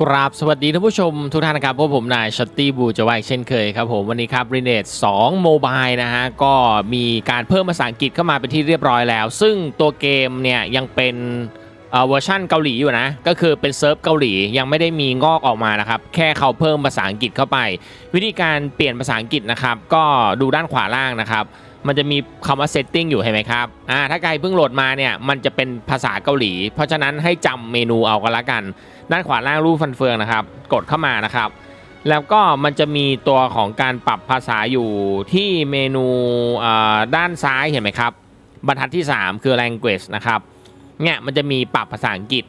กราบสวัสดีท่านผู้ชมทุกท่านนะครับพวกผมนายชัตตี้บูจะว่าอีกเช่นเคยครับผมวันนี้ครับ r e n a t 2 Mobile นะฮะก็มีการเพิ่มภาษาอังกฤษเข้ามาเป็นที่เรียบร้อยแล้ว ซึ่งตัวเกมเนี่ยยังเป็นเวอร์ชันเกาหลีอยู่นะ ก็คือเป็นเซิร์ฟเกาหลียังไม่ได้มีงอกออกมานะครับ แค่เขาเพิ่มภาษาอังกฤษเข้าไป วิธีการเปลี่ยนภาษาอังกฤษนะครับ ก็ดูด้านขวาล่างนะครับ มันจะมีคำว่า setting อยู่เห็นไหมครับอ่าถ้าใครเพิ่งโหลดมาเนี่ยมันจะเป็นภาษาเกาหลี เพราะฉะนั้นให้จำเมนูเอากันละกัน ด้านขวาล่างรูปฟันเฟืองนะครับ กดเข้ามานะครับ แล้วก็มันจะมีตัวของการปรับภาษาอยู่ที่เมนูด้านซ้ายเห็นไหมครับ บรรทัดที่ 3 คือ language นะครับเนี่ยมันจะมีปรับภาษาอังกฤษ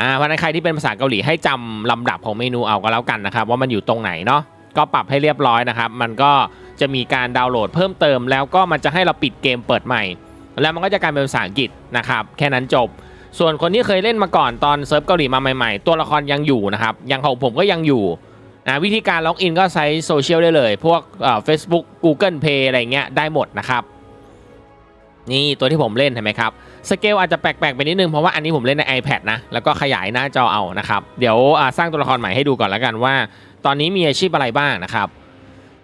อ่าเพราะฉะนั้นใครที่เป็นภาษาเกาหลีให้จำลำดับของเมนูเอาก็แล้วกันนะครับ ว่ามันอยู่ตรงไหนเนาะก็ปรับให้เรียบร้อยนะครับ มันก็จะมีการดาวน์โหลดเพิ่มเติม แล้วก็มันจะให้เราปิดเกมเปิดใหม่ แล้วมันก็จะกลายเป็นภาษาอังกฤษนะครับ แค่นั้นจบ ส่วนคนที่เคยเล่นมาก่อนตอนเซิร์ฟเกาหลีมาใหม่ๆ ตัวละครยังอยู่นะครับยังของผมก็ยังอยู่นะวิธีการล็อกอินก็ใช้โซเชียลได้เลย พวกเฟซบุ๊ก Google Pay อะไรเงี้ยได้หมดนะครับ นี่ตัวที่ผมเล่นเห็นไหมครับสเกลอาจจะแปลกๆไปนิดนึง เพราะว่าอันนี้ผมเล่นใน iPad นะ แล้วก็ขยายหน้าจอเอานะครับ เดี๋ยวสร้างตัวละครใหม่ให้ดูก่อนแล้วกันว่า ตอนนี้มีอาชีพอะไรบ้างนะครับ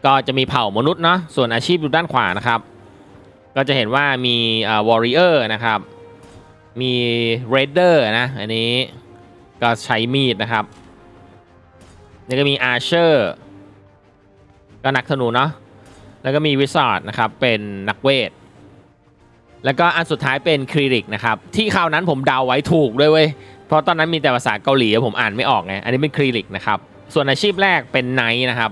ก็จะมีเผ่ามนุษย์เนาะส่วนอาชีพอยู่ด้านขวานะครับ ก็จะเห็นว่ามีอ่าวอริเออร์นะครับ มีเรดเดอร์นะ อันนี้ก็ใช้มีดนะครับแล้วก็มีอาร์เชอร์ก็นักธนูเนาะแล้วก็มีวิสาดนะครับ เป็นนักเวท แล้วก็อันสุดท้ายเป็นคริลิกนะครับ ที่คราวนั้นผมเดาไว้ถูกด้วยเว้ย เพราะตอนนั้นมีแต่ภาษาเกาหลีผมอ่านไม่ออกไง อันนี้เป็นคริลิกนะครับ ส่วนอาชีพแรกเป็นไนท์นะครับ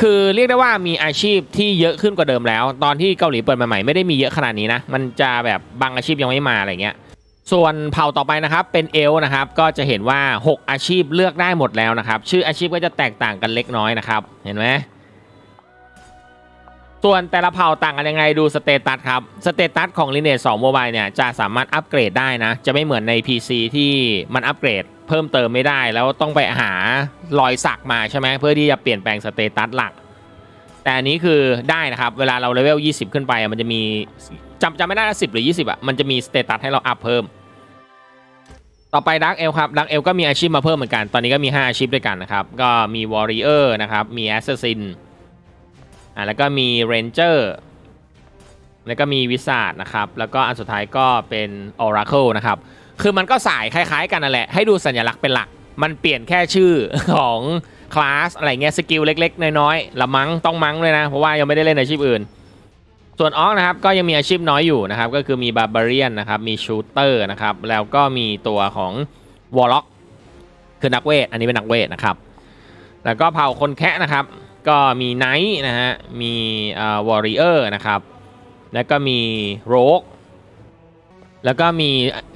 คือเรียกได้ว่ามีอาชีพที่เยอะขึ้นกว่าเดิมแล้ว ตอนที่เกาหลีเปิดใหม่ๆไม่ได้มีเยอะขนาดนี้นะ มันจะแบบบางอาชีพยังไม่มาอะไรเงี้ย ส่วนเผ่าต่อไปนะครับเป็นเอล์นะครับก็จะเห็นว่า 6 อาชีพเลือกได้หมดแล้วนะครับ ชื่ออาชีพก็จะแตกต่างกันเล็กน้อยนะครับ เห็นไหมส่วนแต่ละเผ่าต่างกันยังไงดูสเตตัสครับสเตตัสของ Lineage 2 Mobile เนี่ยจะสามารถอัปเกรดได้นะ จะไม่เหมือนใน PC ที่มันอัปเกรดเพิ่มเติมไม่ได้ แล้วต้องไปหารอยสักมาใช่ไหมเพื่อที่จะเปลี่ยนแปลงสเตตัสหลัก แต่อันนี้คือได้นะครับ เวลาเราเลเวล 20 ขึ้นไปอะมันจะมีจำจำไม่ได้ละ10หรือ 20อะมันจะมีสเตตัสให้เราอัพเพิ่ม ต่อไปดักเอลครับดักเอลก็มีอาชีพมาเพิ่มเหมือนกัน ตอนนี้ก็มี 5 อาชีพด้วยกันนะครับ ก็มีวอริเออร์นะครับ มีแอสซัสซินอ่าแล้วก็มีเรนเจอร์แล้วก็มีวิสาดนะครับ แล้วก็อันสุดท้ายก็เป็นออราเคิลนะครับ คือมันก็สายคล้ายๆกันนั่นแหละ ให้ดูสัญลักษณ์เป็นหลัก มันเปลี่ยนแค่ชื่อของคลาสอะไรเงี้ยสกิลเล็ก ๆ น้อยๆละมั้งต้องมั้งเลยนะ เพราะว่ายังไม่ได้เล่นอาชีพอื่น ส่วนออกนะครับก็ยังมีอาชีพน้อยอยู่นะครับ ก็คือมีบาร์บาเรียนนะครับ มีชูเตอร์นะครับ แล้วก็มีตัวของวอลล็อกคือนักเวท อันนี้เป็นนักเวทนะครับ แล้วก็เผ่าคนแคะนะครับ ก็มีไนท์นะฮะ มีวอริเออร์นะครับ แล้วก็มีโรกแล้วก็มี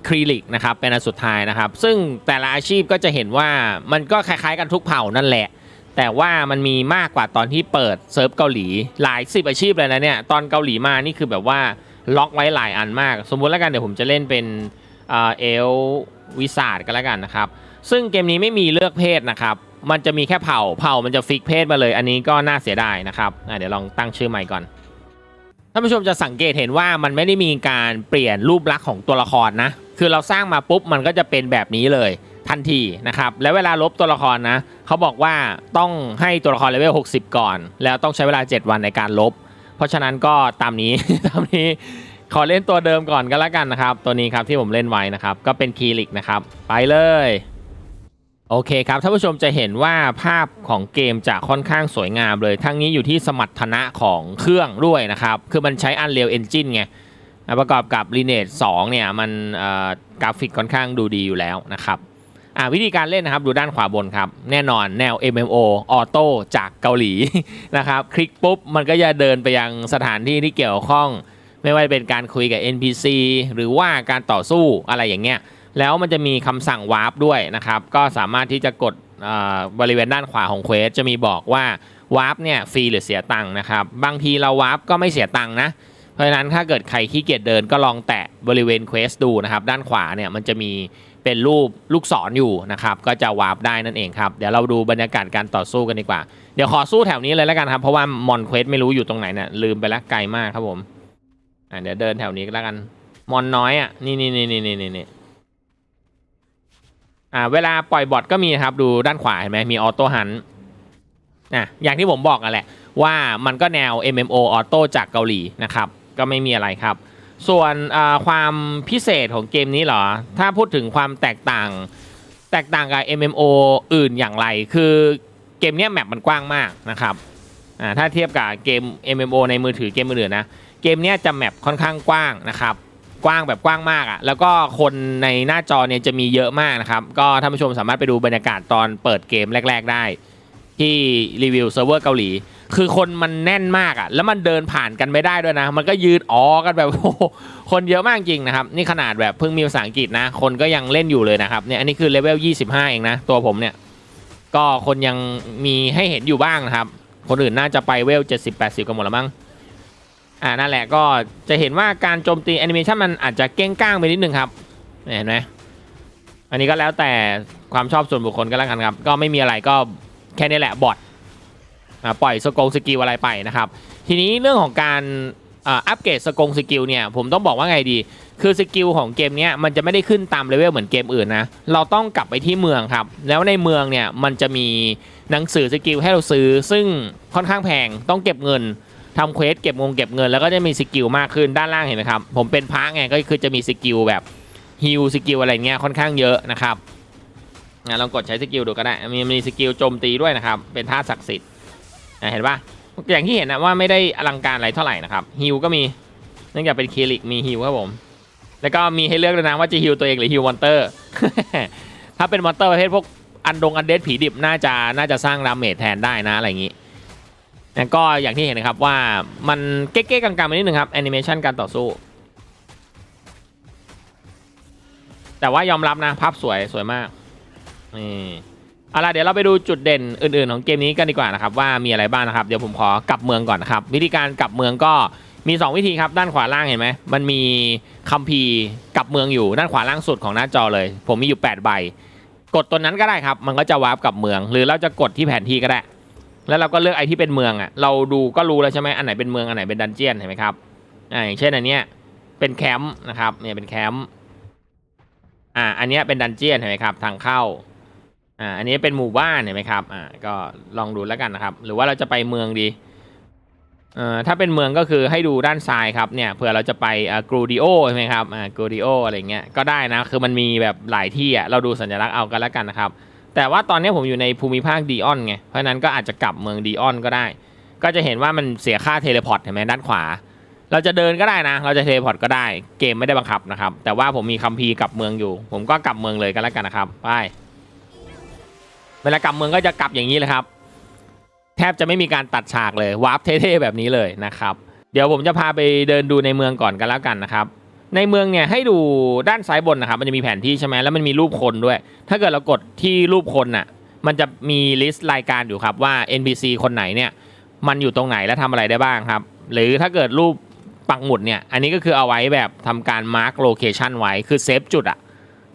ครีลิกนะครับเป็นอันสุดท้ายนะครับ ซึ่งแต่ละอาชีพก็จะเห็นว่ามันก็คล้ายๆกันทุกเผ่านั่นแหละ แต่ว่ามันมีมากกว่าตอนที่เปิดเซิร์ฟเกาหลีหลายสิบอาชีพเลยนะเนี่ยตอนเกาหลีมานี่คือแบบว่าล็อกไว้หลายอันมาก สมมุติแล้วกันเดี๋ยวผมจะเล่นเป็นเอลวิสาดกันแล้วกันนะครับ ซึ่งเกมนี้ไม่มีเลือกเพศนะครับ มันจะมีแค่เผ่าเผ่ามันจะฟิกเพศมาเลย อันนี้ก็น่าเสียดายนะครับเดี๋ยวลองตั้งชื่อใหม่ก่อนท่านผู้ชมจะสังเกตเห็นว่ามันไม่ได้มีการเปลี่ยนรูปลักษณ์ของตัวละครนะคือเราสร้างมาปุ๊บมันก็จะเป็นแบบนี้เลย ทันทีนะครับ แล้วเวลาลบตัวละครนะเขาบอกว่าต้องให้ตัวละครเลเวล 60 ก่อน แล้วต้องใช้เวลา 7 วันในการลบ เพราะฉะนั้นก็ตามนี้ ตามนี้ขอเล่นตัวเดิมก่อนก็แล้วกันนะครับ ตัวนี้ครับที่ผมเล่นไว้นะครับ ก็เป็นคีริกนะครับ ไปเลยโอเคครับท่านผู้ชมจะเห็นว่าภาพของเกมจะค่อนข้างสวยงามเลย ทั้งนี้อยู่ที่สมรรถนะของเครื่องด้วยนะครับ คือมันใช้ Unreal Engine ไงประกอบกับ Lineage 2เนี่ยมันกราฟิกค่อนข้างดูดีอยู่แล้วนะครับ อ่าวิธีการเล่นนะครับดูด้านขวาบนครับ แน่นอนแนว MMO ออโต้จากเกาหลีนะครับ คลิกปุ๊บ มันก็จะเดินไปยังสถานที่ที่เกี่ยวข้อง ไม่ว่าจะเป็นการคุยกับ NPC หรือว่าการต่อสู้อะไรอย่างเงี้ยแล้วมันจะมีคำสั่งวาร์ปด้วยนะครับ ก็สามารถที่จะกดบริเวณด้านขวาของเควสจะมีบอกว่าวาร์ปเนี่ยฟรีหรือเสียตังค์นะครับ บางทีเราวาร์ปก็ไม่เสียตังค์นะ เพราะฉะนั้นถ้าเกิดใครขี้เกียจเดินก็ลองแตะบริเวณเควสดูนะครับ ด้านขวาเนี่ยมันจะมี เป็นรูปลูกศรออยู่นะครับก็จะวาร์ปได้นั่นเองครับเดี๋ยวเราดูบรรยากาศการต่อสู้กันดีกว่า เดี๋ยวขอสู้แถวนี้เลยแล้วกันครับ เพราะว่ามอนเควสไม่รู้อยู่ตรงไหนเนี่ยลืมไปแล้วไกลมากครับผมอะเดี๋ยวเดินแถวนี้ก็แล้วกันมอนน้อยอะนี่นี่นี่นี่นี่นี่อ่าเวลาปล่อยบอทก็มีครับดูด้านขวาเห็นไหมมีออโต้ฮันอะอย่างที่ผมบอกกันแหละว่ามันก็แนว MMO ออโต้จากเกาหลีนะครับก็ไม่มีอะไรครับ ส่วนความพิเศษของเกมนี้เหรอ ถ้าพูดถึงความแตกต่าง แตกต่างกับ MMO อื่นอย่างไร คือเกมนี้แมปมันกว้างมากนะครับถ้าเทียบกับเกม MMO ในมือถือเกมอื่นๆนะ เกมนี้จะแมปค่อนข้างกว้างนะครับ กว้างแบบกว้างมากอะ่ะ แล้วก็คนในหน้าจอเนี่ยจะมีเยอะมากนะครับ ก็ท่านผู้ชมสามารถไปดูบรรยากาศตอนเปิดเกมแรก ๆ ได้ ที่รีวิวเซิร์ฟเวอร์เกาหลี คือคนมันแน่นมากอะ่ะ แล้วมันเดินผ่านกันไม่ได้ด้วยนะ มันก็ยืนอ๋อกันแบบโอ้โหคนเยอะมากจริงนะครับ นี่ขนาดแบบเพิ่งมีภาษาอังกฤษนะ คนก็ยังเล่นอยู่เลยนะครับ เนี่ย อันนี้คือเลเวล 25 เองนะ ตัวผมเนี่ย ก็คนยังมีให้เห็นอยู่บ้างนะครับ คนอื่นน่าจะไปเวล 70-80 กันหมดแล้วมั้ง อ่า นั่นแหละ ก็จะเห็นว่าการโจมตีแอนิเมชันมันอาจจะเก้งก้างไปนิดนึงครับ เห็นไหมอันนี้ก็แล้วแต่ความชอบส่วนบุคคลก็แล้วกันครับ ก็ไม่มีอะไรก็แค่นี้แหละบอท ปล่อยสกงสกิลอะไรไปนะครับ ทีนี้เรื่องของการอัปเกรดสกงสกิลเนี่ยผมต้องบอกว่าไงดี คือสกิลของเกมเนี้ยมันจะไม่ได้ขึ้นตามเลเวลเหมือนเกมอื่นนะ เราต้องกลับไปที่เมืองครับ แล้วในเมืองเนี่ยมันจะมีหนังสือสกิลให้เราซื้อ ซึ่งค่อนข้างแพงต้องเก็บเงินทำเควสเก็บงงเก็บเงินแล้วก็จะมีสกิลมากขึ้นด้านล่างเห็นไหมครับ ผมเป็นพระไงก็คือจะมีสกิลแบบฮิลสกิลอะไรเงี้ยค่อนข้างเยอะนะครับลองกดใช้สกิลดูก็ได้มีมีสกิลโจมตีด้วยนะครับเป็นท่าศักดิ์สิทธิ์ อะเห็นปะอย่างที่เห็นนะว่าไม่ได้อลังการอะไรเท่าไหร่นะครับฮิลก็มีเนื่องจากเป็นเคลิกมีฮิลครับผม แล้วก็มีให้เลือกด้วยนะว่าจะฮิลตัวเองหรือฮิลมอนเตอร์ ถ้าเป็นมอนเตอร์ประเภทพวกอันดงอันเดดผีดิบน่าจะน่าจะสร้างดาเมจแทนได้นะอะไรอย่างนี้แล้วก็อย่างที่เห็นนะครับว่ามันเก๊กๆกลางๆไปนิดนึงครับแอนิเมชันการต่อสู้ แต่ว่ายอมรับนะภาพสวยสวยมากนี่ เอาล่ะเดี๋ยวเราไปดูจุดเด่นอื่นๆ ของเกมนี้กันดีกว่านะครับว่ามีอะไรบ้างนะครับเดี๋ยวผมขอกลับเมืองก่อนนะครับวิธีการกลับเมืองก็มี 2 วิธีครับด้านขวาล่างเห็นไหมมันมีคัมภีร์กลับเมืองอยู่ด้านขวาล่างสุดของหน้าจอเลย ผมมีอยู่ 8 ใบ กดตัวนั้นก็ได้ครับ มันก็จะวาร์ปกลับเมือง หรือเราจะกดที่แผนที่ก็ได้ แล้วเราก็เลือกไอที่เป็นเมืองอะเราดูก็รู้แล้วใช่ไหมอันไหนเป็นเมืองอันไหนเป็นดันเจียนเห็นไหมครับอ่าอย่างเช่นอันเนี้ยเป็นแคมป์นะครับเนี่ยเป็นแคมป์อ่าอันเนี้ยเป็นดันเจียนเห็นไหมครับทางเข้า อ่าอันนี้เป็นหมู่บ้านเห็นไหมครับอ่าก็ลองดูแล้วกันนะครับ หรือว่าเราจะไปเมืองดีเอ่อถ้าเป็นเมืองก็คือให้ดูด้านซ้ายครับเนี่ยเผื่อเราจะไปอ่ากรูดิโอใช่ไหมครับอ่ากรูดิโออะไรเงี้ยก็ได้นะคือมันมีแบบหลายที่อะเราดูสัญลักษณ์เอากันแล้วกันนะครับ แต่ว่าตอนนี้ผมอยู่ในภูมิภาคดีออนไงเพราะนั้นก็อาจจะกลับเมืองดีออนก็ได้ ก็จะเห็นว่ามันเสียค่าเทเลพอร์ตเห็นไหมด้านขวา เราจะเดินก็ได้นะ เราจะเทเลพอร์ตก็ได้เกมไม่ได้บังคับนะครับแต่ว่าผมมีคัมภีร์กลับเมืองอยู่ ผมก็กลับเมืองเลยกันแล้วกันนะครับไป เวลากลับเมืองก็จะกลับอย่างนี้เลยครับ แทบจะไม่มีการตัดฉากเลยวาร์ปเท่ๆแบบนี้เลยนะครับ เดี๋ยวผมจะพาไปเดินดูในเมืองก่อนกันแล้วกันนะครับ ในเมืองเนี่ยให้ดูด้านซ้ายบนนะครับ มันจะมีแผนที่ใช่ไหมแล้วมันมีรูปคนด้วย ถ้าเกิดเรากดที่รูปคนน่ะ มันจะมีลิสต์รายการอยู่ครับว่า NPC คนไหนเนี่ย มันอยู่ตรงไหนและทำอะไรได้บ้างครับ หรือถ้าเกิดรูปปักหมุดเนี่ย อันนี้ก็คือเอาไว้แบบทำการมาร์กโลเคชันไว้ คือเซฟจุดอะ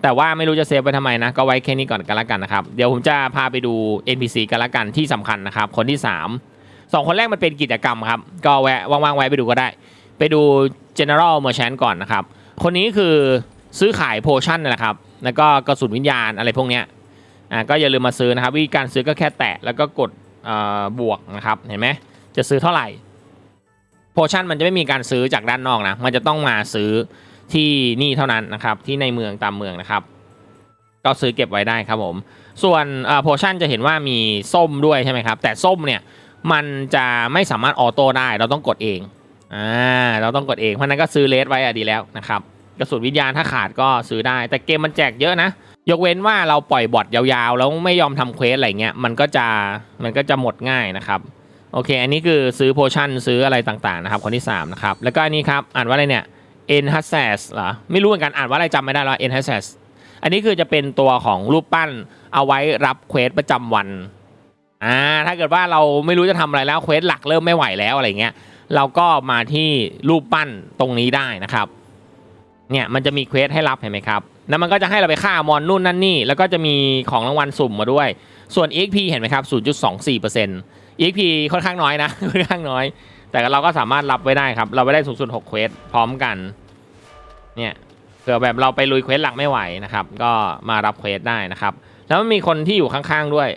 แต่ว่าไม่รู้จะเซฟไปทำไมนะ ก็ไว้แค่นี้ก่อนกันละกันนะครับ เดี๋ยวผมจะพาไปดู NPC กันละกันที่สำคัญนะครับ คนที่ 3 2 คนแรกมันเป็นกิจกรรมครับ ก็แวะว่างๆไว้ไปดูก็ได้ ไปดู General Merchant ก่อนนะครับ คนนี้คือซื้อขายโพชั่นนะครับ แล้วก็กระสุนวิญญาณอะไรพวกเนี้ยอ่าก็อย่าลืมมาซื้อนะครับ วิธีการซื้อก็แค่แตะแล้วก็กดอ่บวกนะครับเห็นไหมจะซื้อเท่าไหร่โพชั่นมันจะไม่มีการซื้อจากด้านนอกนะ มันจะต้องมาซื้อ ที่นี่เท่านั้นนะครับที่ในเมืองตามเมืองนะครับ ก็ซื้อเก็บไว้ได้ครับผม ส่วนโพชั่นจะเห็นว่ามีส้มด้วยใช่ไหมครับ แต่ส้มเนี่ยมันจะไม่สามารถออโต้ได้เราต้องกดเองอ่าเราต้องกดเองเพราะนั้นก็ซื้อเลสไว้อะดีแล้วนะครับกระสุนวิญญาณถ้าขาดก็ซื้อได้ แต่เกมมันแจกเยอะนะ ยกเว้นว่าเราปล่อยบอทยาวๆ แล้วไม่ยอมทำเควสอะไรเงี้ยมันก็จะมันก็จะหมดง่ายนะครับโอเค อันนี้คือซื้อโพชั่นซื้ออะไรต่างๆนะครับคนที่3นะครับแล้วก็อันนี้ครับอ่านว่าอะไรเนี่ย e n h a s s เหรอไม่รู้เหมือนกันอ่านว่าอะไรจำไม่ได้แล้ว e n h a s s อันนี้คือจะเป็นตัวของรูปปั้นเอาไว้รับเควสประจำวันอ่าถ้าเกิดว่าเราไม่รู้จะทำอะไรแล้วเควสหลักเริ่มไม่ไหวแล้วอะไรเงี้ยเราก็มาที่รูปปั้นตรงนี้ได้นะครับเนี่ยมันจะมีเควสให้รับเห็นไหมครับแล้วมันก็จะให้เราไปฆ่ามอนนู่นนั่นนี่ แล้วก็จะมีของรางวัลสุ่มมาด้วย ส่วน EXP เห็นไหมครับ 0.24% EXP ค่อนข้างน้อยนะค่อนข้างน้อย แต่เราก็สามารถรับไว้ได้ครับ เราไปได้สูงสุด 6 เควสพร้อมกัน เนี่ยเผื่อแบบเราไปลุยเควสหลักไม่ไหวนะครับ ก็มารับเควสได้นะครับ แล้วมีคนที่อยู่ข้างๆด้วย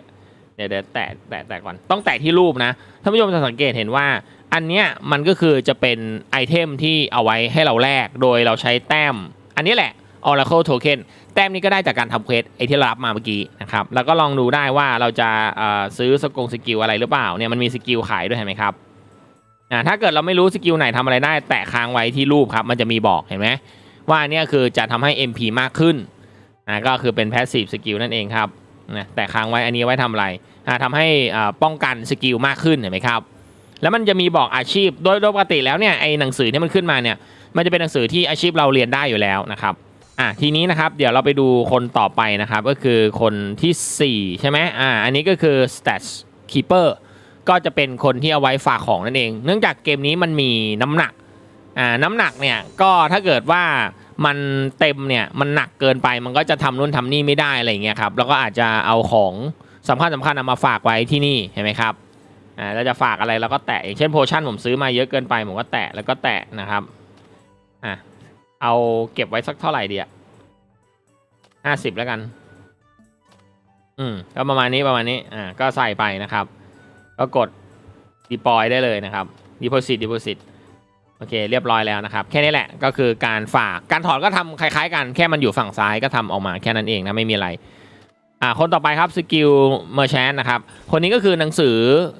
เดี๋ยวเดี๋ยวแตะแตะแตะก่อนต้องแตะที่รูปนะท่านผู้ชมจะสังเกตเห็นว่า อันเนี้ยมันก็คือจะเป็นไอเทมที่เอาไว้ให้เราแลกโดยเราใช้แต้ม อันนี้แหละ Oracle Token แต้มนี้ก็ได้จากการทำเควสไอที่เรารับมาเมื่อกี้นะครับแล้วก็ลองดูได้ว่าเราจะซื้อสกงสกิลอะไรหรือเปล่าเนี่ยมันมีสกิลขายด้วยเห็นไหมครับอ่าถ้าเกิดเราไม่รู้สกิลไหนทำอะไรได้ แตะค้างไว้ที่รูปครับมันจะมีบอกเห็นไหม ว่าเนี่ยคือจะทำให้ MP มากขึ้นอ่าก็คือเป็น passive skill นั่นเองครับนะแตะค้างไว้อันนี้ไว้ทำอะไรอ่าทำให้อ่าป้องกันสกิลมากขึ้นเห็นไหมครับ แล้วมันจะมีบอกอาชีพโดยโดยปกติแล้วเนี่ยไอหนังสือที่มันขึ้นมาเนี่ยมันจะเป็นหนังสือที่อาชีพเราเรียนได้อยู่แล้วนะครับอะทีนี้นะครับเดี๋ยวเราไปดูคนต่อไปนะครับก็คือคนทีสี่4 ใช่ไหมอ่าอันนี้ก็คือ stats keeper ก็จะเป็นคนที่เอาไว้ฝากของนั่นเอง เนื่องจากเกมนี้มันมีน้ำหนัก อ่าน้ำหนักเนี่ยก็ถ้าเกิดว่ามันเต็มเนี่ยมันหนักเกินไปมันก็จะทำนู่นทำนี่ไม่ได้อะไรเงี้ยครับแล้วก็อาจจะเอาของสำคัญสำคัญเอามาฝากไว้ที่นี่เห็นไหมครับอ่าเราจะฝากอะไรเราก็แตะอย่างเช่นโพชั่นผมซื้อมาเยอะเกินไปผมก็แตะแล้วก็แตะนะครับอะเอาเก็บไว้สักเท่าไหร่ดีอะห้าสิบแล้วกัน อืมก็ประมาณนี้ประมาณนี้อ่าก็ใส่ไปนะครับ ก็กด deploy ได้เลยนะครับ deposit deposit โอเคเรียบร้อยแล้วนะครับ แค่นี้แหละก็คือการฝากการถอนก็ทำคล้ายๆ กันแค่มันอยู่ฝั่งซ้ายก็ทำออกมาแค่นั้นเองนะไม่มีอะไรอ่าคนต่อไปครับสกิลเมอร์ชนนะครับคนนี้ก็คือหนังสือ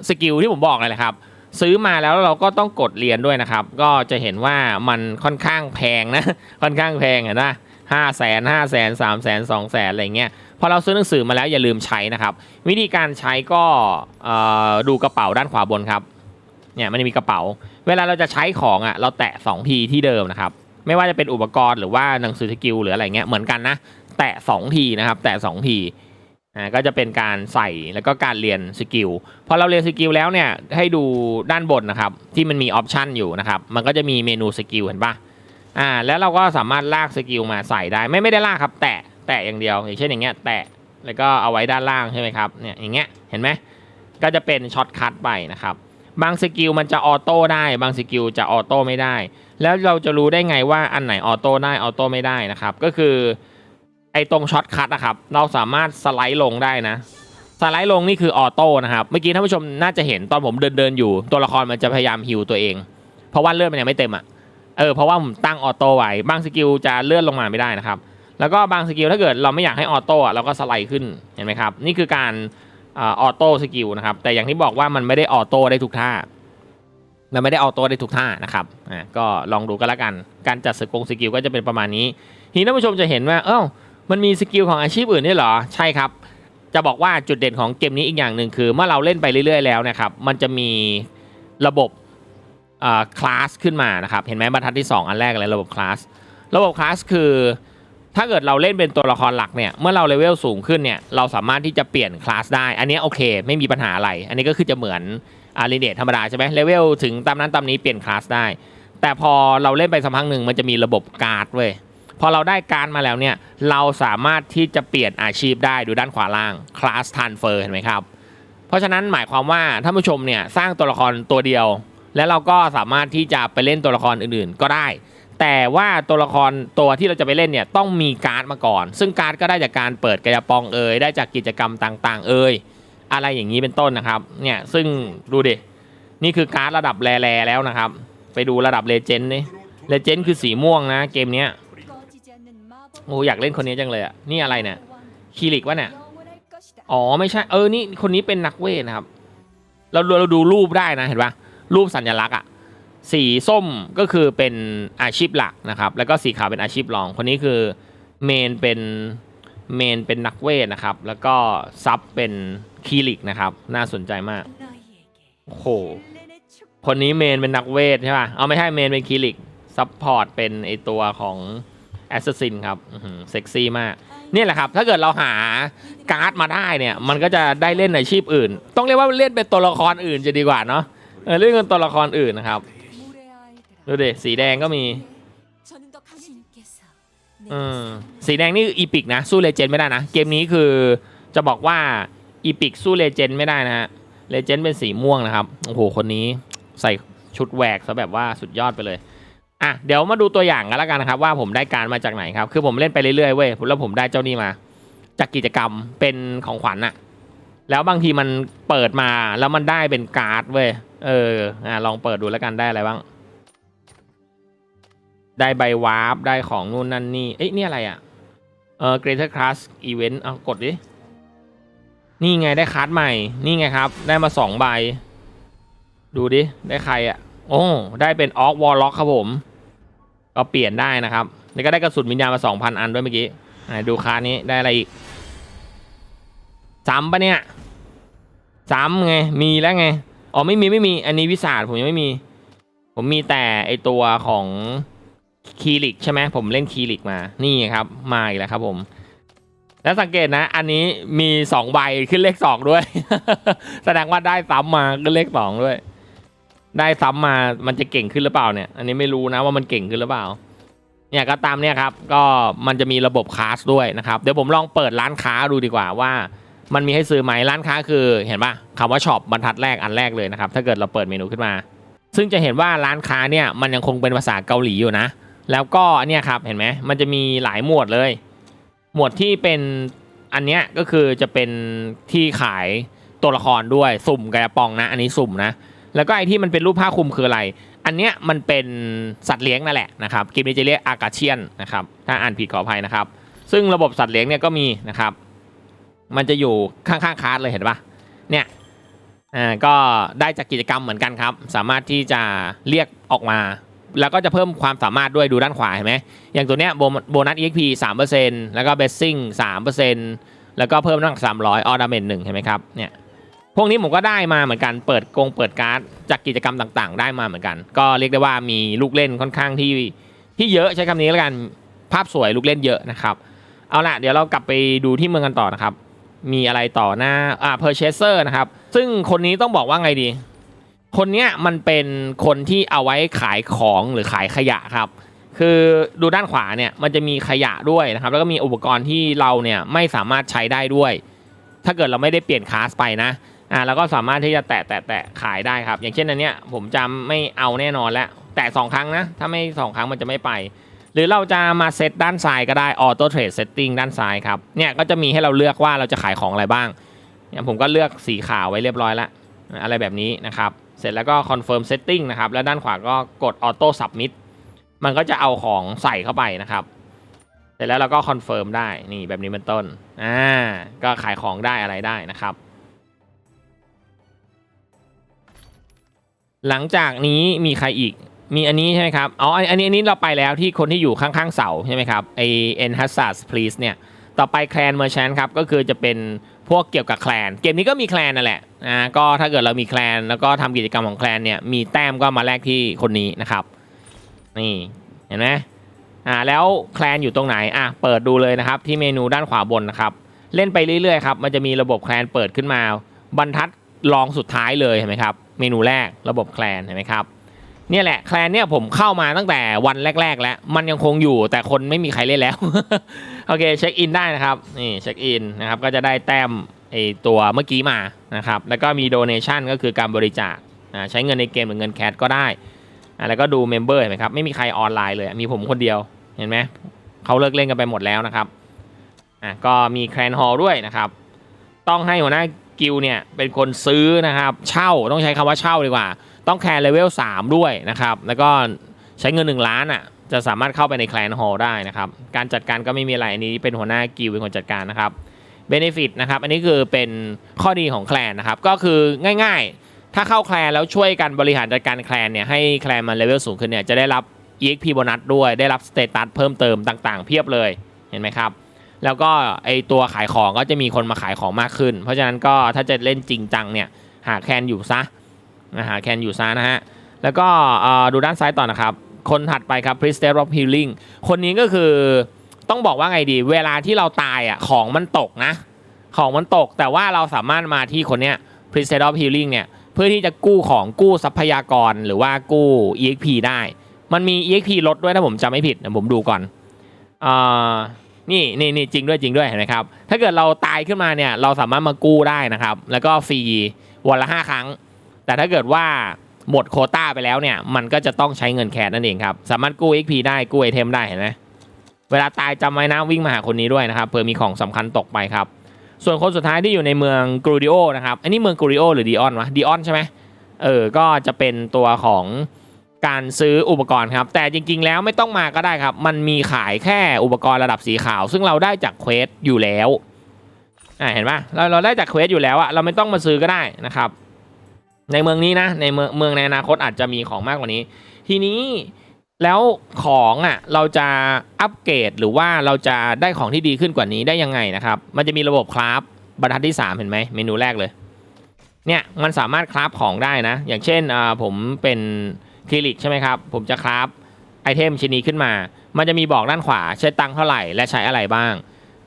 สกิลที่ผมบอกเลยแหละครับซื้อมาแล้วเราก็ต้องกดเรียนด้วยนะครับ ก็จะเห็นว่ามันค่อนข้างแพงนะ ค่อนข้างแพงเห็นไหมห้าแสนห้าแสนสามแสนสองแสนอะไรเงี้ยพอเราซื้อหนังสือมาแล้วอย่าลืมใช้นะครับ วิธีการใช้ก็ดูกระเป๋าด้านขวาบนครับ เนี่ยมันจะมีกระเป๋า เวลาเราจะใช้ของอะเราแตะ2ทีที่เดิมนะครับไม่ว่าจะเป็นอุปกรณ์หรือว่าหนังสือสกิลหรืออะไรเงี้ยเหมือนกันนะ แตะ2ทีนะครับ แตะ2ทีอ่าก็จะเป็นการใส่แล้วก็การเรียนสกิลพอเราเรียนสกิลแล้วเนี่ยให้ดูด้านบนนะครับ ที่มันมีออปชันอยู่นะครับ มันก็จะมีเมนูสกิลเห็นปะอ่าแล้วเราก็สามารถลากสกิลมาใส่ได้ไม่ไม่ได้ลากครับ แตะแตะอย่างเดียว อย่างเช่นอย่างเงี้ยแตะแล้วก็เอาไว้ด้านล่างใช่ไหมครับเนี่ยอย่างเงี้ยเห็นไหมก็จะเป็นช็อตคัทไปนะครับ บางสกิลมันจะออโต้ได้ บางสกิลจะออโต้ไม่ได้ แล้วเราจะรู้ได้ไงว่าอันไหนออโต้ได้ออโต้ไม่ได้นะครับ ก็คือไอ้ตรงช็อตคัทนะครับ เราสามารถสไลด์ลงได้นะ สไลด์ลงนี่คือออโต้นะครับ เมื่อกี้ท่านผู้ชมน่าจะเห็นตอนผมเดินเดินอยู่ ตัวละครมันจะพยายามฮิวตัวเอง เพราะว่าเลือดมันยังไม่เต็มอะ เออ เพราะว่าผมตั้งออโต้ไว้ บางสกิลจะเลื่อนลงมาไม่ได้นะครับ แล้วก็บางสกิลถ้าเกิดเราไม่อยากให้ออโต้อะเราก็สไลด์ขึ้น เห็นไหมครับ นี่คือการ ออโต้สกิลนะครับ แต่อย่างที่บอกว่ามันไม่ได้ออโต้ได้ทุกท่ามันไม่ได้ออโต้ได้ทุกท่านะครับอ่าก็ลองดูกันละกัน การจัดสกงสกิลก็จะเป็นประมาณนี้ ทีนี้ท่านผู้ชมจะเห็นว่า เอ้ามันมีสกิลของอาชีพอื่นด้วยเหรอ ใช่ครับ จะบอกว่าจุดเด่นของเกมนี้อีกอย่างหนึ่งคือ เมื่อเราเล่นไปเรื่อยๆแล้วนะครับ มันจะมีระบบคลาสขึ้นมานะครับ เห็นไหมบรรทัดที่ 2 อันแรกเลยระบบคลาส ระบบคลาสคือ ถ้าเกิดเราเล่นเป็นตัวละครหลักเนี่ย เมื่อเราเลเวลสูงขึ้นเนี่ย เราสามารถที่จะเปลี่ยนคลาสได้ อันนี้โอเค ไม่มีปัญหาอะไร อันนี้ก็คือจะเหมือนอารีเนตธรรมดาใช่ไหมเลเวลถึงตามนั้นตามนี้เปลี่ยนคลาสได้ แต่พอเราเล่นไปสักพักหนึ่งมันจะมีระบบการ์ดเว้ย พอเราได้การ์ดมาแล้วเนี่ย เราสามารถที่จะเปลี่ยนอาชีพได้ดูด้านขวาล่างคลาสทันเฟอร์เห็นไหมครับ เพราะฉะนั้นหมายความว่าท่านผู้ชมเนี่ยสร้างตัวละครตัวเดียว แล้วเราก็สามารถที่จะไปเล่นตัวละครอื่นๆ ก็ได้ แต่ว่าตัวละครตัวที่เราจะไปเล่นเนี่ยต้องมีการ์ดมาก่อน ซึ่งการ์ดก็ได้จากการเปิดกระยาปองเอ่ยได้จากกิจกรรมต่าง ๆ เอ่ยอะไรอย่างนี้เป็นต้นนะครับเนี่ยซึ่งดูดินี่คือการ์ดระดับแรๆแล้วนะครับ ไปดูระดับเลเจนด์นี่เลเจนด์คือสีม่วงนะเกมเนี้ยโอ้อยากเล่นคนนี้จังเลยอะนี่อะไรเนี่ยคีริกวะเนี่ยอ๋อไม่ใช่เออนี่คนนี้เป็นนักเวทนะครับ เราเราเราดูรูปได้นะเห็นปะรูปสัญลักษณ์อะ สีส้มก็คือเป็นอาชีพหลักนะครับ แล้วก็สีขาวเป็นอาชีพรอง คนนี้คือเมนเป็นเมนเป็นนักเวทนะครับ แล้วก็ซับเป็นคีริกนะครับ น่าสนใจมากโอ้โหคนนี้เมนเป็นนักเวทใช่ป่ะ เอาไม่ใช่เมนเป็นคีริกซับพอร์ตเป็นไอตัวของแอสซัสซินครับเซ็กซี่มากนี่แหละครับ ถ้าเกิดเราหาการ์ดมาได้เนี่ย มันก็จะได้เล่นอาชีพอื่น ต้องเรียกว่าเล่นเป็นตัวละครอื่นจะดีกว่าเนาะเออเล่นเป็นตัวละครอื่นนะครับ ดูดิสีแดงก็มีอืมสีแดงนี่อีพิกนะ สู้เลเจนด์ไม่ได้นะ เกมนี้คือจะบอกว่าอีพิกสู้เลเจนด์ไม่ได้นะฮะเลเจนด์เป็นสีม่วงนะครับ โอ้โห คนนี้ใส่ชุดแหวกซะแบบว่าสุดยอดไปเลยอะเดี๋ยวมาดูตัวอย่างกันแล้วกันนะครับ ว่าผมได้การมาจากไหนครับ คือผมเล่นไปเรื่อยๆเว้ยแล้วผมได้เจ้านี่มา จากกิจกรรมเป็นของขวัญอะแล้วบางทีมันเปิดมาแล้วมันได้เป็นการ์ดเว้ยเอออะลองเปิดดูแล้วกันได้อะไรบ้าง ได้ใบวาร์ปได้ของนู่นนั่นนี่ เอ้ยนี่อะไรอะเออ Greater Class Event เอากดดิ นี่ไงได้คัร์ดใหม่ นี่ไงครับ ได้มาสองใบ ดูดิ ได้ใครอะโอ้ ได้เป็นออกวอลล็อกครับผม ก็เปลี่ยนได้นะครับ แล้วก็ได้กระสุนวิญญาณมาสองพันอันด้วยเมื่อกี้ดูคานี้ได้อะไรอีกซ้ำปะเนี่ยซ้ำไง มีแล้วไง อ๋อไม่มีไม่มี อันนี้วิสาดผมยังไม่มี ผมมีแต่ไอตัวของ คีริกใช่ไหมผมเล่นคีริกมานี่ครับมาอีกแล้วครับผม แล้วสังเกตนะ อันนี้มีสองใบขึ้นเลขสองด้วย แสดงว่าได้ซ้ำมาขึ้นเลขสองด้วย ได้ซ้ำมามันจะเก่งขึ้นหรือเปล่าเนี่ย อันนี้ไม่รู้นะว่ามันเก่งขึ้นหรือเปล่า เนี่ยก็ตามเนี่ยครับ ก็มันจะมีระบบคลาสด้วยนะครับ เดี๋ยวผมลองเปิดร้านค้าดูดีกว่าว่า มันมีให้ซื้อไหมร้านค้าคือเห็นปะคำว่าช็อปบรรทัดแรกอันแรกเลยนะครับ ถ้าเกิดเราเปิดเมนูขึ้นมา ซึ่งจะเห็นว่าร้านค้าเนี่ยมันยังคงเป็นภาษาเกาหลีอยู่นะ แล้วก็เนี่ยครับเห็นไหมมันจะมีหลายหมวดเลย หมวดที่เป็นอันเนี้ยก็คือจะเป็นที่ขายตัวละครด้วยสุ่มกระปองนะ อันนี้สุ่มนะ แล้วก็ไอที่มันเป็นรูปผ้าคลุมคืออะไร อันเนี้ยมันเป็นสัตว์เลี้ยงนั่นแหละนะครับเกมนี้จะเรียกอากาเชียนนะครับถ้าอ่านผิดขออภัยนะครับ ซึ่งระบบสัตว์เลี้ยงเนี่ยก็มีนะครับ มันจะอยู่ข้างๆคาร์ดเลยเห็นปะเนี่ยอ่าก็ได้จากกิจกรรมเหมือนกันครับ สามารถที่จะเรียกออกมา แล้วก็จะเพิ่มความสามารถด้วยดูด้านขวาเห็นไหมอย่างตัวเนี้ยโบนัส EXP 3%แล้วก็เบสซิ่ง3%แล้วก็เพิ่มน้ำหนัก300ออดาเมนหนึ่งเห็นไหมครับเนี่ยพวกนี้ผมก็ได้มาเหมือนกันเปิดกงเปิดการ์ดจากกิจกรรมต่างๆ ได้มาเหมือนกัน ก็เรียกได้ว่ามีลูกเล่นค่อนข้างที่ที่เยอะใช้คำนี้แล้วกันภาพสวยลูกเล่นเยอะนะครับเอาละเดี๋ยวเรากลับไปดูที่เมืองกันต่อนะครับ มีอะไรต่อหน้าอ่า purchaser นะครับ ซึ่งคนนี้ต้องบอกว่าไงดี คนเนี้ยมันเป็นคนที่เอาไว้ขายของหรือขายขยะครับ คือดูด้านขวาเนี่ยมันจะมีขยะด้วยนะครับ แล้วก็มีอุปกรณ์ที่เราเนี่ยไม่สามารถใช้ได้ด้วย ถ้าเกิดเราไม่ได้เปลี่ยนคลาสไปนะอ่าเราก็สามารถที่จะแตะแตะแตะขายได้ครับ อย่างเช่นอันเนี้ยผมจะไม่เอาแน่นอนแล้ว แตะสองครั้งนะ ถ้าไม่สองครั้งมันจะไม่ไป หรือเราจะมาเซตด้านซ้ายก็ได้ Auto Trade Setting ด้านซ้ายครับเนี่ยก็จะมีให้เราเลือกว่าเราจะขายของอะไรบ้างเนี่ยผมก็เลือกสีขาวไว้เรียบร้อยแล้วอะไรแบบนี้นะครับ เสร็จแล้วก็ Confirm Setting นะครับ แล้วด้านขวาก็กด Auto Submit มันก็จะเอาของใส่เข้าไปนะครับ เสร็จแล้วเราก็ Confirm ได้นี่แบบนี้เป็นต้นอ่าก็ขายของได้อะไรได้นะครับ หลังจากนี้มีใครอีกมีอันนี้ใช่ไหมครับอ๋ออันนี้อันนี้เราไปแล้วที่คนที่อยู่ข้างๆเสาใช่ไหมครับไอ e n h a z a r d Please เนี่ยต่อไปแคลนเมอร์ชนครับก็คือจะเป็น พวกเกี่ยวกับแคลน เกมนี้ก็มีแคลนนั่นแหละอ่าก็ถ้าเกิดเรามีแคลน แล้วก็ทำกิจกรรมของแคลนเนี่ยมีแต้มก็มาแลกที่คนนี้นะครับนี่เห็นไหมอ่าแล้วแคลนอยู่ตรงไหนอะเปิดดูเลยนะครับที่เมนูด้านขวาบนนะครับเล่นไปเรื่อยๆครับมันจะมีระบบแคลนเปิดขึ้นมา บรรทัดรองสุดท้ายเลยเห็นไหมครับเมนูแรกระบบแคลนเห็นไหมครับเนี่ยแหละแคลนเนี่ยผมเข้ามาตั้งแต่วันแรก ๆ แล้ว มันยังคงอยู่แต่คนไม่มีใครเล่นแล้ว โอเคเช็คอินได้นะครับนี่เช็คอินนะครับก็จะได้แต้มไอตัวเมื่อกี้มานะครับแล้วก็มีโดเนชันก็คือการบริจาคอ่าใช้เงินในเกมหรือเงินแคชก็ได้อ่าแล้วก็ดูเมมเบอร์เห็นไหมครับไม่มีใครออนไลน์เลยมีผมคนเดียวเห็นไหมเขาเลิกเล่นกันไปหมดแล้วนะครับอะก็มีแคลนฮอลด้วยนะครับ ต้องให้หัวหน้ากิลเนี่ยเป็นคนซื้อนะครับเช่าต้องใช้คำว่าเช่าดีกว่า ต้องแคลนเลเวล3ด้วยนะครับแล้วก็ใช้เงิน 1 ล้านอะ จะสามารถเข้าไปในแคลนฮอลได้นะครับ การจัดการก็ไม่มีอะไรอันนี้เป็นหัวหน้ากิลเป็นคนจัดการนะครับเบนฟิตนะครับอันนี้คือเป็นข้อดีของแคลนนะครับก็คือง่าย ๆ ถ้าเข้าแคลนแล้วช่วยกันบริหารจัดการแคลนเนี่ยให้แคลนมันเลเวลสูงขึ้นเนี่ยจะได้รับ EXP โบนัสด้วยได้รับสเตตัสเพิ่มเติมต่างๆ เพียบเลยเห็นไหมครับแล้วก็ไอตัวขายของก็จะมีคนมาขายของมากขึ้น เพราะฉะนั้นก็ถ้าจะเล่นจริงจังเนี่ยหาแคนอยู่ซะนะหาแคนอยู่ซะนะฮะแล้วก็ดูด้านซ้ายต่อนะครับ คนถัดไปครับ Priest of Healing คนนี้ก็คือต้องบอกว่าไงดี เวลาที่เราตายอะของมันตกนะ ของมันตกแต่ว่าเราสามารถมาที่คนเนี้ย Priest of Healing เนี่ยเพื่อที่จะกู้ของกู้ทรัพยากรหรือว่ากู้ EXP ได้ มันมี EXP ลดด้วยถ้าผมจำไม่ผิดเดี๋ยวผมดูก่อนอ่อนี่นี่นี่จริงด้วยจริงด้วยเห็นไหมครับ ถ้าเกิดเราตายขึ้นมาเนี่ยเราสามารถมากู้ได้นะครับ แล้วก็ฟรีวันละ5ครั้ง แต่ถ้าเกิดว่า หมดโคต้าไปแล้วเนี่ย มันก็จะต้องใช้เงินแคสนั่นเองครับ สามารถกู้ XP ได้กู้ไอเทมได้เห็นไหมเวลาตายจำไว้นะวิ่งมาหาคนนี้ด้วยนะครับเผื่อมีของสำคัญตกไปครับ ส่วนคนสุดท้ายที่อยู่ในเมืองกรูดิโอนะครับอันนี้เมืองกรูดิโอหรือดีออนวะดีออนใช่ไหมเออก็จะเป็นตัวของการซื้ออุปกรณ์ครับ แต่จริงๆแล้วไม่ต้องมาก็ได้ครับ มันมีขายแค่อุปกรณ์ระดับสีขาว ซึ่งเราได้จากเควสอยู่แล้วอ่าเห็นปะเราเราได้จากเควสอยู่แล้วอะเราไม่ต้องมาซื้อก็ได้นะครับ ในเมืองนี้นะในเมืองเมืองในอนาคตอาจจะมีของมากกว่านี้ ทีนี้แล้วของอะเราจะอัปเกรดหรือว่าเราจะได้ของที่ดีขึ้นกว่านี้ได้ยังไงนะครับ มันจะมีระบบคราฟบรรทัดที่ 3 เห็นไหมเมนูแรกเลย เนี่ยมันสามารถคราฟของได้นะ อย่างเช่นอ่าผมเป็นคลิลิกใช่ไหมครับ ผมจะคราฟไอเทมชิ้นนี้ขึ้นมา มันจะมีบอกด้านขวาใช้ตังค์เท่าไหร่และใช้อะไรบ้าง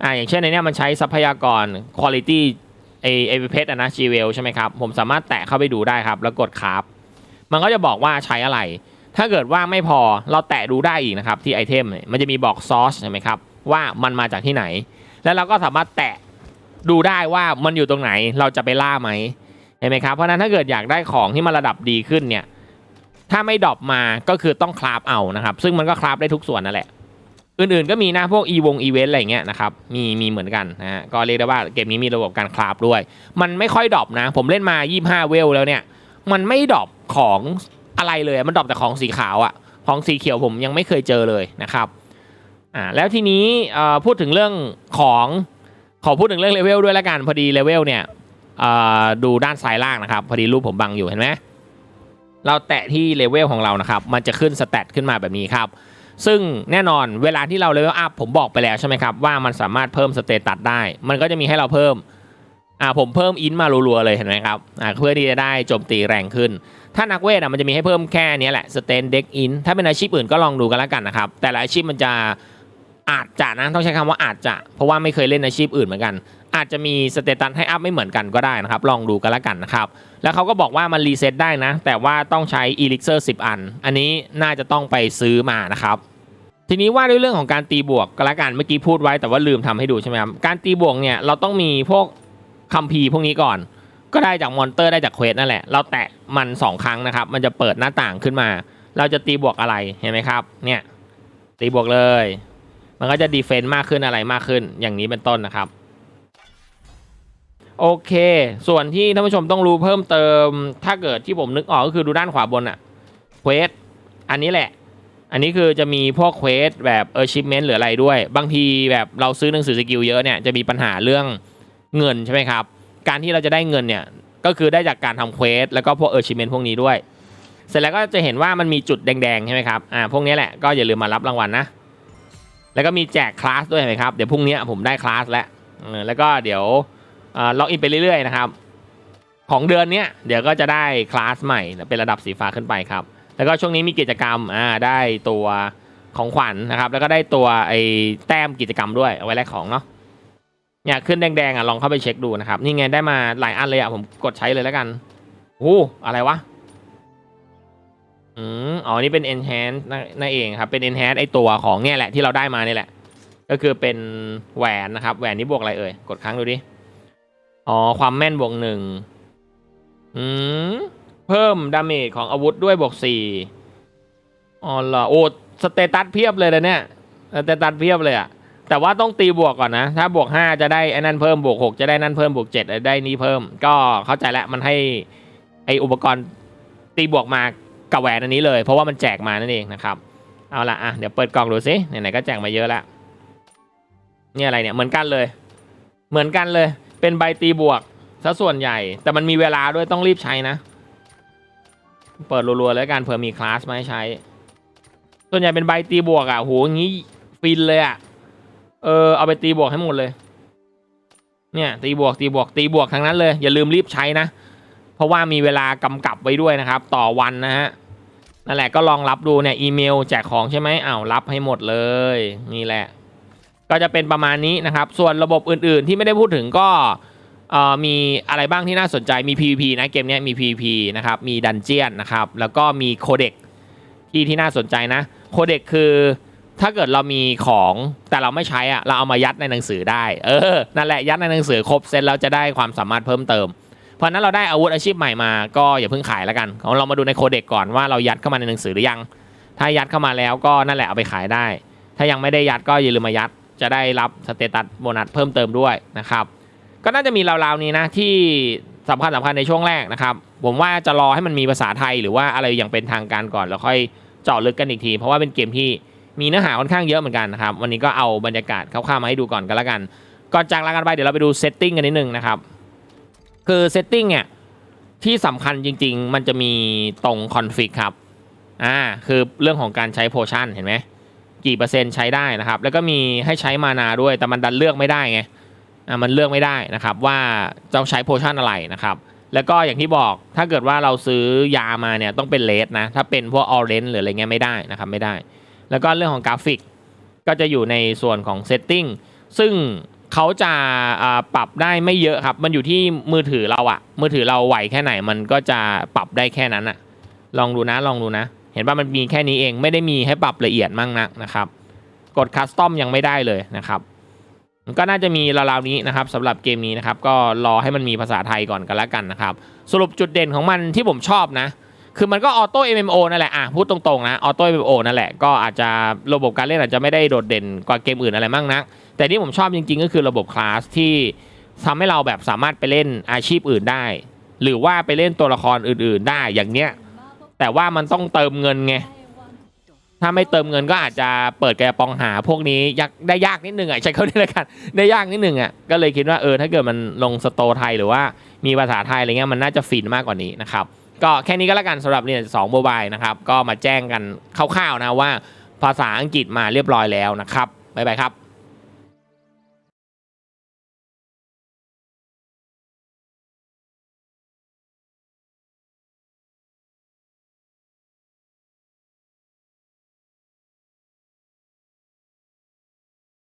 อ่าอย่างเช่นในนี้มันใช้ทรัพยากรคุณภาพ ไอไอเพชรอะนะจีเวลใช่ไหมครับ ผมสามารถแตะเข้าไปดูได้ครับ แล้วกดคราฟมันก็จะบอกว่าใช้อะไร ถ้าเกิดว่าไม่พอเราแตะดูได้อีกนะครับ ที่ไอเทมมันจะมีบอกซอสใช่ไหมครับ ว่ามันมาจากที่ไหน แล้วเราก็สามารถแตะดูได้ว่ามันอยู่ตรงไหนเราจะไปล่าไหมเห็นไหมครับเพราะฉะนั้นถ้าเกิดอยากได้ของที่มันระดับดีขึ้นเนี่ยถ้าไม่ดรอปมาก็คือต้องคราฟเอานะครับ ซึ่งมันก็คราฟได้ทุกส่วนนั่นแหละ อื่นๆก็มีนะพวกอีวงอีเวนต์อะไรเงี้ยนะครับมีมีเหมือนกันนะฮะก็เรียกได้ว่าเกมนี้มีระบบการคราฟด้วย มันไม่ค่อยดรอปนะ ผมเล่นมา 25 เวลแล้วเนี่ย มันไม่ดรอปของอะไรเลยมันดรอปแต่ของสีขาวอะของสีเขียวผมยังไม่เคยเจอเลยนะครับอ่าแล้วทีนี้อ่อพูดถึงเรื่องของขอพูดถึงเรื่องเลเวลด้วยละกันพอดีเลเวลเนี่ยอ่อดูด้านซ้ายล่างนะครับ พอดีรูปผมบังอยู่เห็นไหมเราแตะที่เลเวลของเรานะครับ มันจะขึ้นสแตทขึ้นมาแบบนี้ครับ ซึ่งแน่นอนเวลาที่เราเลเวลอัพผมบอกไปแล้วใช่ไหมครับ ว่ามันสามารถเพิ่มสเตตัสได้ มันก็จะมีให้เราเพิ่มอ่าผมเพิ่มอินมารัวๆเลยเห็นไหมครับอ่าเพื่อที่จะได้โจมตีแรงขึ้น ถ้านักเวทอะมันจะมีให้เพิ่มแค่นี้แหละสเตนเด็กอินถ้าเป็นอาชีพอื่นก็ลองดูกันแล้วกันนะครับแต่ละอาชีพมันจะอาจจะนะต้องใช้คำว่าอาจจะ เพราะว่าไม่เคยเล่นอาชีพอื่นเหมือนกัน อาจจะมีสเตตัสให้อัพไม่เหมือนกันก็ได้นะครับ ลองดูกันล้วกันนะครับ แล้วเขาก็บอกว่ามันรีเซ็ตได้นะ แต่ว่าต้องใช้อีลิกเซอร์10 อัน อันนี้น่าจะต้องไปซื้อมานะครับทีนี้ว่าด้วยเรื่องของการตีบวกก็แล้วกันเมื่อกี้พูดไว้แต่ว่าลืมทำให้ดูใช่ไหมครับการตีบวกเนี่ยเราต้องมีพวกคัมภีร์พวกนี้ก่อน ก็ได้จากมอนเตอร์ได้จากเควสนั่นแหละ เราแตะมัน 2 ครั้งนะครับ มันจะเปิดหน้าต่างขึ้นมา เราจะตีบวกอะไรเห็นไหมครับเนี่ยตีบวกเลย มันก็จะดีเฟนต์มากขึ้นอะไรมากขึ้นอย่างนี้เป็นต้นนะครับ โอเค ส่วนที่ท่านผู้ชมต้องรู้เพิ่มเติม ถ้าเกิดที่ผมนึกออกก็คือดูด้านขวาบนอะเควสอันนี้แหละ อันนี้คือจะมีพวกเควสแบบเออชิปเมนต์หรืออะไรด้วย บางทีแบบเราซื้อหนังสือสกิลเยอะเนี่ยจะมีปัญหาเรื่องเงินใช่ไหมครับ การที่เราจะได้เงินเนี่ยก็คือได้จากการทำเควสแล้วก็พวกเออชิเมนต์พวกนี้ด้วย เสร็จแล้วก็จะเห็นว่ามันมีจุดแดงๆใช่ไหมครับ อ่า พวกนี้แหละก็อย่าลืมมารับรางวัลนะ แล้วก็มีแจกคลาสด้วยเห็นไหมครับ เดี๋ยวพรุ่งนี้ผมได้คลาสแล้วเออแล้วก็เดี๋ยว ล็อกอินไปเรื่อยๆนะครับของเดือนนี้เดี๋ยวก็จะได้คลาสใหม่เป็นระดับสีฟ้าขึ้นไปครับ แล้วก็ช่วงนี้มีกิจกรรมอ่าได้ตัวของขวัญนะครับ แล้วก็ได้ตัวไอ้แต้มกิจกรรมด้วยเอาไว้แลกของเนาะเนี่ยขึ้นแดงๆอะลองเข้าไปเช็คดูนะครับ นี่ไงได้มาหลายอันเลยอะผมกดใช้เลยแล้วกันโอ้อะไรวะอืมอ๋อนี่เป็น enhance นั่นนั่นเองครับเป็น enhance ไอตัวของเนี่ยแหละที่เราได้มาเนี่ยแหละ ก็คือเป็นแหวนนะครับแหวนนี้บวกอะไรเอ่ยกดครั้งดูดิ อ๋อ ความแม่นบวกหนึ่งอืม เพิ่มดาเมจของอาวุธด้วยบวกสี่อ๋อเหรอโอ้สเตตัสเพียบเลยนะเนี่ย สเตตัสเพียบเลยอะแต่ว่าต้องตีบวกก่อนนะ ถ้าบวก5จะได้ไอ้นั่นเพิ่มบวก6จะได้นั่นเพิ่มบวก7ได้นี้เพิ่ม ก็เข้าใจแล้วมันให้ไออุปกรณ์ตีบวกมากับแหวนอันนี้เลย เพราะว่ามันแจกมานั่นเองนะครับ เอาละอะเดี๋ยวเปิดกล่องดูสิไหนๆก็แจกมาเยอะแล้วนี่อะไรเนี่ยเหมือนกันเลย เหมือนกันเลย เป็นใบตีบวกซะส่วนใหญ่ แต่มันมีเวลาด้วยต้องรีบใช้นะ เปิดรัวๆแล้วกันเผื่อมีคลาสมาให้ใช้ ส่วนใหญ่เป็นใบตีบวกอะโหอย่างงี้ฟินเลยอะเออเอาไปตีบวกให้หมดเลย เนี่ยตีบวกตีบวกตีบวกทั้งนั้นเลย อย่าลืมรีบใช้นะ เพราะว่ามีเวลากำกับไว้ด้วยนะครับ ต่อวันนะฮะนั่นแหละก็ลองรับดูเนี่ยอีเมลแจกของใช่ไหมอ้าวรับให้หมดเลยนี่แหละ ก็จะเป็นประมาณนี้นะครับ ส่วนระบบอื่นๆที่ไม่ได้พูดถึงก็มีอะไรบ้างที่น่าสนใจมี PVP นะเกมนี้มี PVP นะครับมีดันเจียนนะครับแล้วก็มีโคเด็กที่ที่น่าสนใจนะโคเด็กคือถ้าเกิดเรามีของแต่เราไม่ใช้อะเราเอามายัดในหนังสือได้ เออ นั่นแหละยัดในหนังสือครบเซตแล้วจะได้ความสามารถเพิ่มเติม เพราะนั้นเราได้อาวุธอาชีพใหม่มาก็อย่าเพิ่งขายแล้วกันเรามาดูในโคเด็กก่อนว่าเรายัดเข้ามาในหนังสือหรือยัง ถ้ายัดเข้ามาแล้วก็นั่นแหละเอาไปขายได้ ถ้ายังไม่ได้ยัดก็อย่าลืมมายัด จะได้รับสเตตัสโบนัสเพิ่มเติมด้วยนะครับ ก็น่าจะมีราวๆนี้นะที่สำคัญสำคัญในช่วงแรกนะครับ ผมว่าจะรอให้มันมีภาษาไทยหรือว่าอะไรอย่างเป็นทางการก่อนแล้วค่อยเจาะลึกกันอีกที เพราะว่าเป็นเกมที่มีเนื้อหาค่อนข้างเยอะเหมือนกันนะครับ วันนี้ก็เอาบรรยากาศคร่าวๆมาให้ดูก่อนกันแล้วกันก่อนจากลากันไปเดี๋ยวเราไปดูเซตติ้งกันนิดนึงนะครับ คือเซตติ้งเนี่ยที่สำคัญจริง ๆ มันจะมีตรงคอนฟิกครับอ่าคือเรื่องของการใช้โพชั่นเห็นไหม กี่เปอร์เซ็นต์ใช้ได้นะครับ แล้วก็มีให้ใช้มานาด้วย แต่มันดันเลือกไม่ได้ไงอ่ามันเลือกไม่ได้นะครับว่าต้องใช้โพชั่นอะไรนะครับแล้วก็อย่างที่บอกถ้าเกิดว่าเราซื้อยามาเนี่ยต้องเป็นเลสนะถ้าเป็นพวกออเรนจ์หรืออะไรเงี้ยไม่ได้นะครับไม่ได้ แล้วก็เรื่องของกราฟิกก็จะอยู่ในส่วนของเซตติ้งซึ่งเขาจะอ่าปรับได้ไม่เยอะครับ มันอยู่ที่มือถือเราอะมือถือเราไหวแค่ไหนมันก็จะปรับได้แค่นั้นอะลองดูนะลองดูนะ เห็นว่ามันมีแค่นี้เองไม่ได้มีให้ปรับละเอียดมั่งนักนะครับ กดคัสตอมยังไม่ได้เลยนะครับก็น่าจะมีราวๆนี้นะครับสำหรับเกมนี้นะครับก็รอให้มันมีภาษาไทยก่อนกันแล้วกันนะครับ สรุปจุดเด่นของมันที่ผมชอบนะ คือมันก็ออโต้ MMO นั่นแหละอะพูดตรงๆนะออโต้ MMO นั่นแหละก็อาจจะระบบการเล่นอาจจะไม่ได้โดดเด่นกว่าเกมอื่นอะไรมากนัก แต่ที่ผมชอบจริงๆ ก็คือระบบคลาสที่ทำให้เราแบบสามารถไปเล่นอาชีพอื่นได้ หรือว่าไปเล่นตัวละครอื่น ๆ ได้อย่างเนี้ย แต่ว่ามันต้องเติมเงินไง ถ้าไม่เติมเงินก็อาจจะเปิดแกระปองหาพวกนี้ยากได้ยากนิดนึงอะใช้เขาได้ลยกันได้ยากนิดนึงอะก็เลยคิดว่าเออถ้าเกิดมันลงสโตไทยหรือว่ามีภาษาไทยอะไรเงี้ยมันน่าจะฟินมากกว่านี้นะครับก็แค่นี้ก็แล้วกันสำหรับเนี่ยสองโมบายนะครับก็มาแจ้งกันคร่าวๆนะว่าภาษาอังกฤษมาเรียบร้อยแล้วนะครับบ๊ายบายครับ